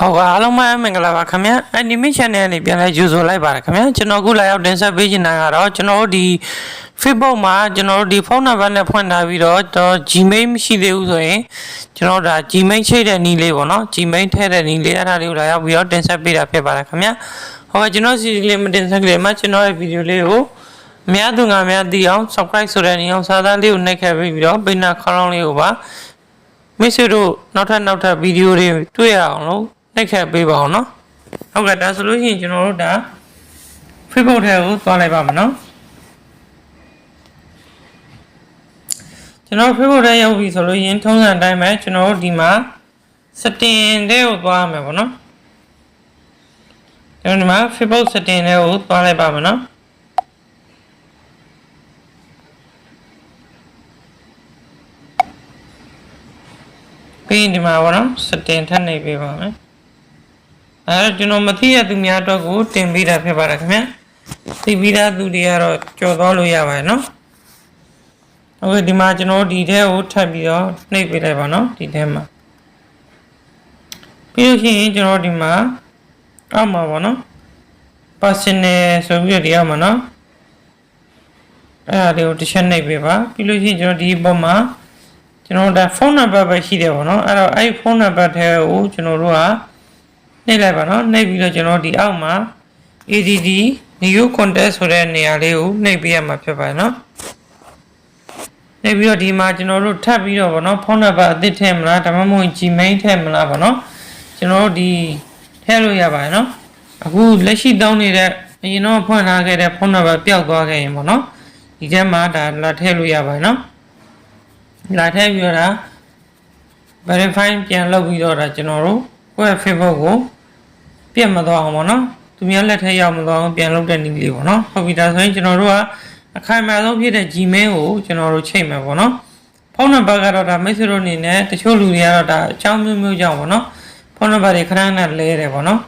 ဟုတ်ကဲ့အားလုံးပဲမင်္ဂလာပါခင်ဗျာ Anime Channel လေးပြန်လဲယူဆိုလိုက်ပါတယ်ခင်ဗျာကျွန်တော်အခုလာရောက်တင်ဆက်ပေးချင်တာကတော့ကျွန်တော်တို့ဒီ Facebook မှာကျွန်တော်တို့ဒီဖုန်းနံပါတ်နဲ့ဖွင့်ထားပြီးတော့တော့ Gmail မရှိသေးဘူးဆိုရင်ကျွန်တော်တို့ဒါ Gmail ချိတ်တဲ့နည်းလေးပေါ့နော် Gmail ထည့်တဲ့နည်းလေးအဲ့ဒါလေးကိုလာရောက်ပြီးတော့တင်ဆက်ပေးတာဖြစ်ပါတယ်ခင်ဗျာဟုတ်ကဲ့ကျွန်တော်စီလေးမတင်ဆက်ကလေးမှာကျွန်တော်ရဲ့ဗီဒီယိုလေးကိုအများသူငါများသိအောင် subscribe ဆိုတဲ့နေအောင်စာသားလေးကိုနှိပ်ခဲ့ပြီးတော့ပိနာခေါင်းလုံးလေးကိုပါမိတ်ဆွေတို့နောက်ထပ်နောက်ထပ်ဗီဒီယိုတွေတွေ့ရအောင်လို့ နှိပ်ခတ်ပေးပါအောင်နော်ဟုတ်ကဲ့ဒါဆိုလို့ရှိရင်ကျွန်တော်တို့ဒါ Facebook ထဲကိုသွားလိုက်ပါမယ်နော်ကျွန်တော် Facebook ထဲရောက်ပြီဆိုလို့ရင်ထုံးစံအတိုင်းပဲကျွန်တော်တို့ဒီမှာ setting တဲ့ကိုသွားမယ်ပေါ့နော်ကျွန်တော်ဒီမှာ Facebook setting တဲ့ကိုသွားလိုက်ပါမယ်နော်ပြီးရင်ဒီမှာပေါ့နော်စတင်ထပ်နေပေးပါမယ် အဲတော့ကျွန်တော်မသိရသူများအတွက်ကိုတင်ပေးတာဖြစ်ပါတယ်ခင်ဗျာသိပြီးသားသူတွေကတော့ကြော်သွားလို့ရပါတယ်နော်ဟုတ်ကဲ့ဒီမှာကျွန်တော်ဒီထဲကိုထပ်ပြီးတော့နှိပ်ပေးလိုက်ပါနော်ဒီထဲမှာပြီးလို့ရှိရင်ကျွန်တော်ဒီမှာအောက်မှာပေါ့နော် personal ဆိုပြီးတော့ဒီအောက်မှာနော်အဲ့ဒါလေးကိုတစ်ချက်နှိပ်ပေးပါပြီးလို့ရှိရင်ကျွန်တော်ဒီပုံမှာကျွန်တော်ဒါဖုန်းနံပါတ်ပဲရှိတယ်ပေါ့နော်အဲ့တော့အဲ့ဖုန်းနံပါတ်ထဲကိုကျွန်တော်တို့က နှိပ်လိုက်ပါနော်နှိပ်ပြီးတော့ကျွန်တော်ဒီအောက်မှာ ADD new contact ဆိုတဲ့နေရာလေးကိုနှိပ်ပေးရမှာဖြစ်ပါတယ်နော်နှိပ်ပြီးတော့ဒီမှာကျွန်တော်တို့ထပ်ပြီးတော့ပေါ့နော်ဖုန်းနံပါတ်အသစ်ထည့်မလားဒါမှမဟုတ် Gmail ထည့်မလားပေါ့နော်ကျွန်တော်တို့ဒီထည့်လို့ရပါတယ်နော်အခုလက်ရှိတောင်းနေတဲ့အရင်တော့ဖွင့်ထားခဲ့တဲ့ဖုန်းနံပါတ်ပျောက်သွားခဲ့ရင်ပေါ့နော်ဒီထဲမှာဒါလာထည့်လို့ရပါတယ်နော်လာထည့်ပြီးတော့ဒါ verify ပြန်လုပ်ပြီးတော့ဒါကျွန်တော်တို့ ကိုယ့်ရဲ့ Facebook ကိုပြတ်မသွားအောင်ပေါ့နော်သူများလက်ထက်ရောက်မသွားအောင်ပြန်လုပ်တဲ့နည်းလေးပေါ့နော်ဟုတ်ပြီဒါဆိုရင်ကျွန်တော်တို့ကအခိုင်အမာဆုံးဖြစ်တဲ့ Gmail ကိုကျွန်တော်တို့ချိန်မယ်ပေါ့နော်ဖုန်းနံပါတ်ကတော့ဒါမိတ်ဆွေတို့အနေနဲ့တချို့လူတွေကတော့ဒါအကြောင်းမျိုးမျိုးကြောင့်ပေါ့နော်ဖုန်းနံပါတ်တွေခဏခဏလဲတယ်ပေါ့နော်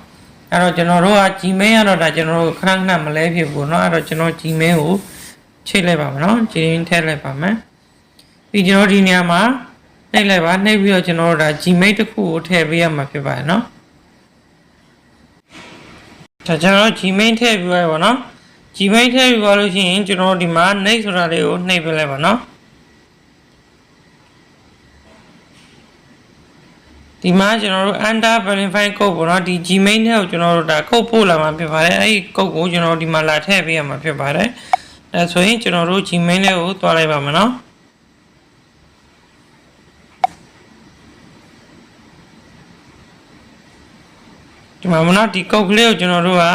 အဲ့တော့ကျွန်တော်တို့က Gmail ကတော့ဒါကျွန်တော်တို့ခဏခဏမလဲဖြစ်ဘူးเนาะအဲ့တော့ကျွန်တော် Gmail ကိုချိန်လိုက်ပါမယ်เนาะ Gmail ထည့်လိုက်ပါမယ် ပြီးကျွန်တော်ဒီနေရာမှာ နှိပ်လိုက်ပါနှိပ်ပြီးတော့ကျွန်တော်တို့ဒါ Gmail တစ်ခုကိုထည့်ပေးရမှာဖြစ်ပါတယ်နော်ဒါကျွန်တော် Gmail ထည့်ပြီးရပါတော့ Gmail ထည့်ပြီးသွားလို့ရှိရင်ကျွန်တော်ဒီမှာနှိပ်ဆိုတာလေးကိုနှိပ်ပေးလိုက်ပါနော်ဒီမှာကျွန်တော်တို့ under verify code ပေါ့နော်ဒီ Gmail ထဲကိုကျွန်တော်တို့ဒါ code ပို့လာမှာဖြစ်ပါတယ်အဲ့ဒီ code ကိုကျွန်တော်ဒီမှာလာထည့်ပေးရမှာဖြစ်ပါတယ်အဲဆိုရင်ကျွန်တော်တို့ Gmail ထဲကိုသွားလိုက်ပါမယ်နော် ဒီမှာမနော်ဒီကုတ်ကလေးကိုကျွန်တော်တို့က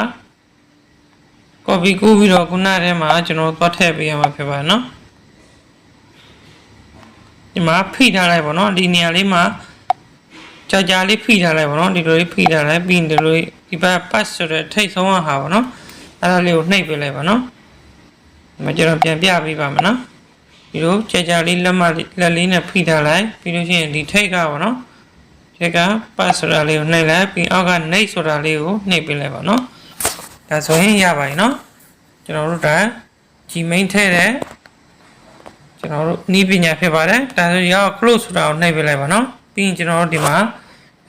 copy ကူးပြီးတော့ခုနထဲမှာကျွန်တော်သွားထည့်ပေးရမှာဖြစ်ပါတယ်နော်ဒီမှာဖိထားလိုက်ပါတော့ဒီနေရာလေးမှာကြာကြာလေးဖိထားလိုက်ပါတော့ဒီလိုလေးဖိထားလိုက်ပြီးရင်ဒီလိုဒီဘက် pass ဆိုတဲ့ထိတ်ဆုံးဟာပါနော်အဲ့ဒါလေးကိုနှိပ်ပေးလိုက်ပါနော်ဒီမှာကျွန်တော်ပြန်ပြပေးပါမယ်နော်ဒီလိုကြာကြာလေးလက်မလက်လေးနဲ့ဖိထားလိုက်ပြီးလို့ရှိရင်ဒီထိတ်ကပါနော် ချက်ကပတ်ဆိုတာလေးကိုနှိပ်လိုက်ပြီးအောက်ကနှိပ်ဆိုတာလေးကိုနှိပ်ပေးလိုက်ပါနော်ဒါဆိုရင်ရပါပြီနော်ကျွန်တော်တို့ဒါ Gmail ထည့်တဲ့ကျွန်တော်တို့နီးပညာဖြစ်ပါတယ်ဒါဆိုရောက် close ဆိုတာကိုနှိပ်ပေးလိုက်ပါနော်ပြီးရင်ကျွန်တော်တို့ဒီမှာ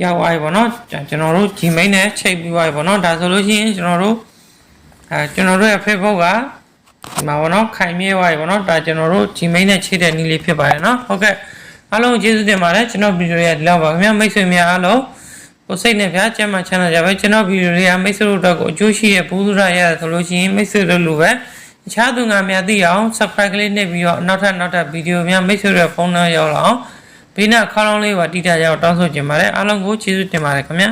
ရောက်သွားပြီပေါ့နော်ကျွန်တော်တို့ Gmail နဲ့ချိန်ပြီးသွားပြီပေါ့နော်ဒါဆိုလို့ရှိရင်ကျွန်တော်တို့အဲကျွန်တော်တို့ရဲ့ Facebook ကဒီမှာပေါ့နော်ခိုင်မြဲသွားပြီပေါ့နော်ဒါကျွန်တော်တို့ Gmail နဲ့ချိန်တဲ့နည်းလေးဖြစ်ပါတယ်နော်ဟုတ်ကဲ့ အားလုံးကျေးဇူးတင်ပါတယ်ကျွန်တော်ဗီဒီယိုရဒီလောက်ပါခင်ဗျာမိတ်ဆွေများအားလုံးကိုစိတ်နဲ့ဗျာကျမ်းမာချမ်းသာကြပါကျွန်တော်ဗီဒီယိုတွေကမိတ်ဆွေတို့တော့ကိုအကျိုးရှိတဲ့ဘူးစုရရတယ်ဆိုလို့ရှိရင်မိတ်ဆွေတို့လိုပဲတခြားသူငါများသိအောင် subscribe ကလေးနှိပ်ပြီးတော့နောက်ထပ်နောက်ထပ်ဗီဒီယိုများမိတ်ဆွေတို့ဖုန်းထဲရောက်လာအောင်ဘေးနားခေါင်းလုံးလေးပါတိကျကြအောင်တောင်းဆိုချင်ပါတယ်အားလုံးကိုကျေးဇူးတင်ပါတယ်ခင်ဗျာ